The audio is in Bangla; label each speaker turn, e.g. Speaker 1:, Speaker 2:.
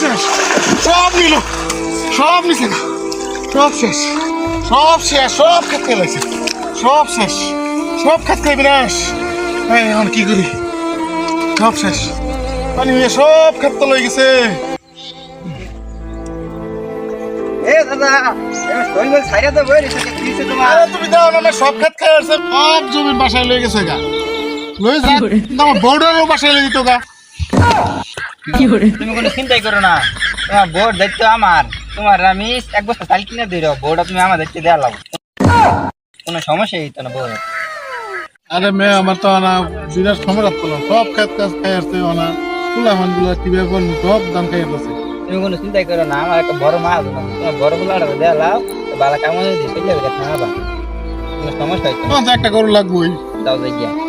Speaker 1: শেষ। সব নিল। সব নিছে না। সব শেষ। সব শেষ। সব খাত খেয়ে লাগছে সব শেষ। সব খাত খেয়ে বিনাশ। এই এখন কি করি? সব শেষ। পানি হয়ে সব খাত তো লই গেছে। তুমি দাও না সব খাত খেয়ে আসছে সব জমি বাসায় লই গেছে গা। লই যা। বউডারও বাসায় লই দিত গা।
Speaker 2: তুমি কোনো চিন্তাই করো না। তোমার বোর্ড দায়িত্ব আমার। তোমার আমি এক বস্তা চাল কিনে দিই বোর্ডটা তুমি আমার দায়িত্ব দেওয়া লাগবে। কোনো সমস্যা হইতো না বোর্ড।
Speaker 1: আরে মেয়ে আমার তো আনা বিরাট সব খাত কাজ খাই আসছে আনা ফুলা মানগুলো কীভাবে বলব সব দাম খাই আসছে।
Speaker 2: তুমি কোনো চিন্তাই করো না আমার একটা বড় মা আছে। তোমার বড় দেওয়া লাভ বালা কামড় দিয়ে চলে যাবে খাওয়াবা কোনো সমস্যা হইতো
Speaker 1: তো একটা গরু লাগবোই।
Speaker 2: যাই গিয়া। এই,